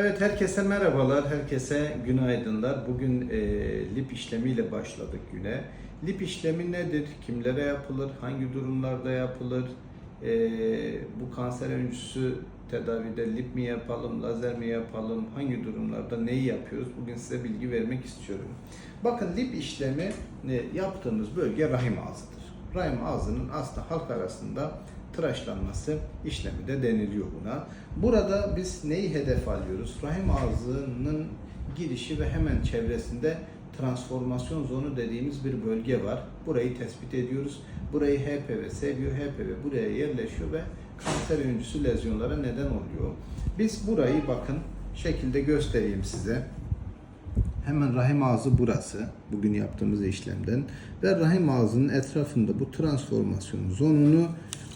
Evet herkese merhabalar, herkese günaydınlar. Bugün e, lip işlemiyle başladık güne. Lip işlemi nedir? Kimlere yapılır? Hangi durumlarda yapılır? E, bu kanser öncüsü tedavide lip mi yapalım, lazer mi yapalım? Hangi durumlarda neyi yapıyoruz? Bugün size bilgi vermek istiyorum. Bakın lip işlemi e, yaptığımız bölge rahim ağzıdır. Rahim ağzının aslında halk arasında tıraşlanması işlemi de deniliyor buna. Burada biz neyi hedef alıyoruz? Rahim ağzının girişi ve hemen çevresinde transformasyon zonu dediğimiz bir bölge var. Burayı tespit ediyoruz. Burayı HPV seviyor. HPV buraya yerleşiyor ve kanser öncüsü lezyonlara neden oluyor. Biz burayı bakın şekilde göstereyim size. Hemen rahim ağzı burası. Bugün yaptığımız işlemden. Ve rahim ağzının etrafında bu transformasyon zonunu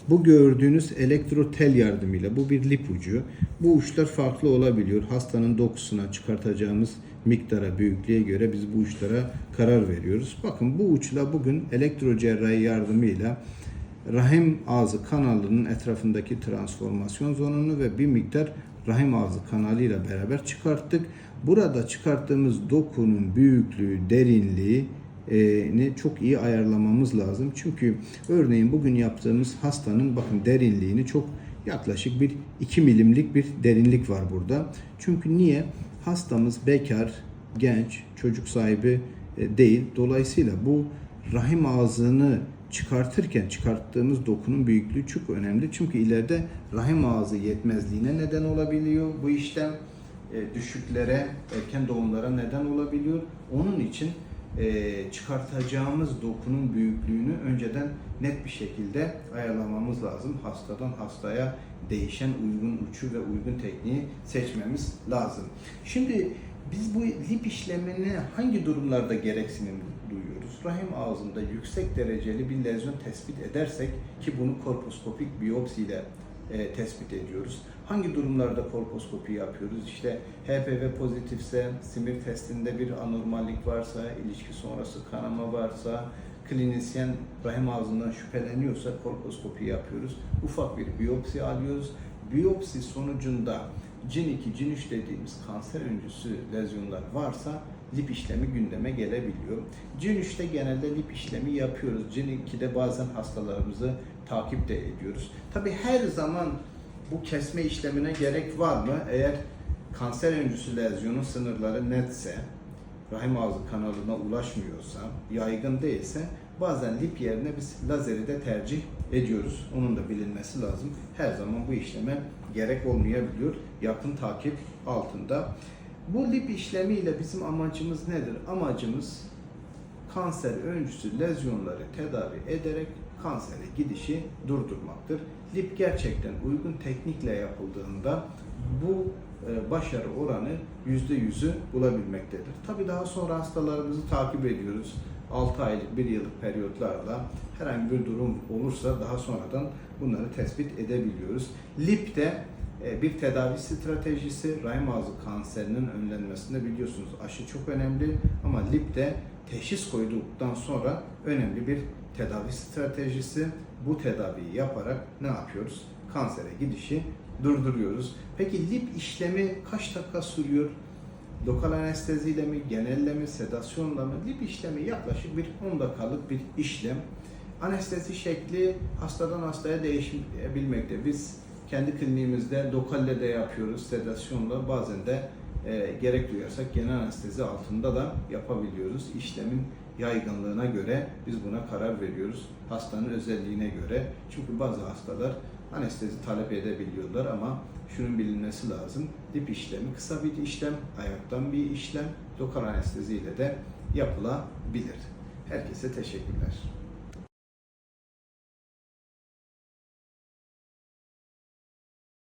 bu gördüğünüz elektrotel yardımıyla bu bir lip ucu. Bu uçlar farklı olabiliyor. Hastanın dokusuna çıkartacağımız miktara, büyüklüğe göre biz bu uçlara karar veriyoruz. Bakın bu uçla bugün elektrocerrahi yardımıyla rahim ağzı kanalının etrafındaki transformasyon zonunu ve bir miktar rahim ağzı kanalıyla beraber çıkarttık. Burada çıkarttığımız dokunun büyüklüğü, derinliği ni çok iyi ayarlamamız lazım. Çünkü örneğin bugün yaptığımız hastanın bakın derinliğini çok yaklaşık bir 2 milimlik bir derinlik var burada. Çünkü niye? Hastamız bekar, genç, çocuk sahibi e, değil. Dolayısıyla bu rahim ağzını çıkartırken çıkarttığımız dokunun büyüklüğü çok önemli. Çünkü ileride rahim ağzı yetmezliğine neden olabiliyor bu işlem. E, düşüklere, erken doğumlara neden olabiliyor. Onun için e, çıkartacağımız dokunun büyüklüğünü önceden net bir şekilde ayarlamamız lazım. Hastadan hastaya değişen uygun uçu ve uygun tekniği seçmemiz lazım. Şimdi biz bu lip işlemini hangi durumlarda gereksinim? Rahim ağzında yüksek dereceli bir lezyon tespit edersek ki bunu korposkopik biyopsiyle e, tespit ediyoruz. Hangi durumlarda kolposkopi yapıyoruz? İşte HPV pozitifse, simir testinde bir anormallik varsa, ilişki sonrası kanama varsa, klinisyen rahim ağzından şüpheleniyorsa kolposkopi yapıyoruz. Ufak bir biyopsi alıyoruz. Biyopsi sonucunda cin 2, cin 3 dediğimiz kanser öncüsü lezyonlar varsa lip işlemi gündeme gelebiliyor. Cin 3'te genelde lip işlemi yapıyoruz. Cin 2'de bazen hastalarımızı takip de ediyoruz. Tabi her zaman bu kesme işlemine gerek var mı? Eğer kanser öncüsü lezyonun sınırları netse, rahim ağzı kanalına ulaşmıyorsa, yaygın değilse bazen lip yerine biz lazeri de tercih ediyoruz. Onun da bilinmesi lazım. Her zaman bu işleme gerek olmayabiliyor. Yakın takip altında. Bu lip işlemiyle bizim amacımız nedir? Amacımız kanser öncüsü lezyonları tedavi ederek kansere gidişi durdurmaktır. Lip gerçekten uygun teknikle yapıldığında bu e, başarı oranı %100'ü bulabilmektedir. Tabii daha sonra hastalarımızı takip ediyoruz. 6 aylık, 1 yıllık periyotlarla herhangi bir durum olursa daha sonradan bunları tespit edebiliyoruz. Lip de bir tedavi stratejisi rahim ağzı kanserinin önlenmesinde biliyorsunuz aşı çok önemli ama lip de teşhis koyduktan sonra önemli bir tedavi stratejisi. Bu tedaviyi yaparak ne yapıyoruz? Kansere gidişi durduruyoruz. Peki lip işlemi kaç dakika sürüyor? Lokal anesteziyle mi, genelle mi, sedasyonla mı? Lip işlemi yaklaşık bir 10 dakikalık bir işlem. Anestezi şekli hastadan hastaya değişebilmekte. Biz kendi kliniğimizde lokalle de yapıyoruz, sedasyonla bazen de e, gerek duyarsak genel anestezi altında da yapabiliyoruz. İşlemin yaygınlığına göre biz buna karar veriyoruz. Hastanın özelliğine göre. Çünkü bazı hastalar anestezi talep edebiliyorlar ama şunun bilinmesi lazım. Dip işlemi kısa bir işlem, ayaktan bir işlem, lokal anestezi ile de yapılabilir. Herkese teşekkürler.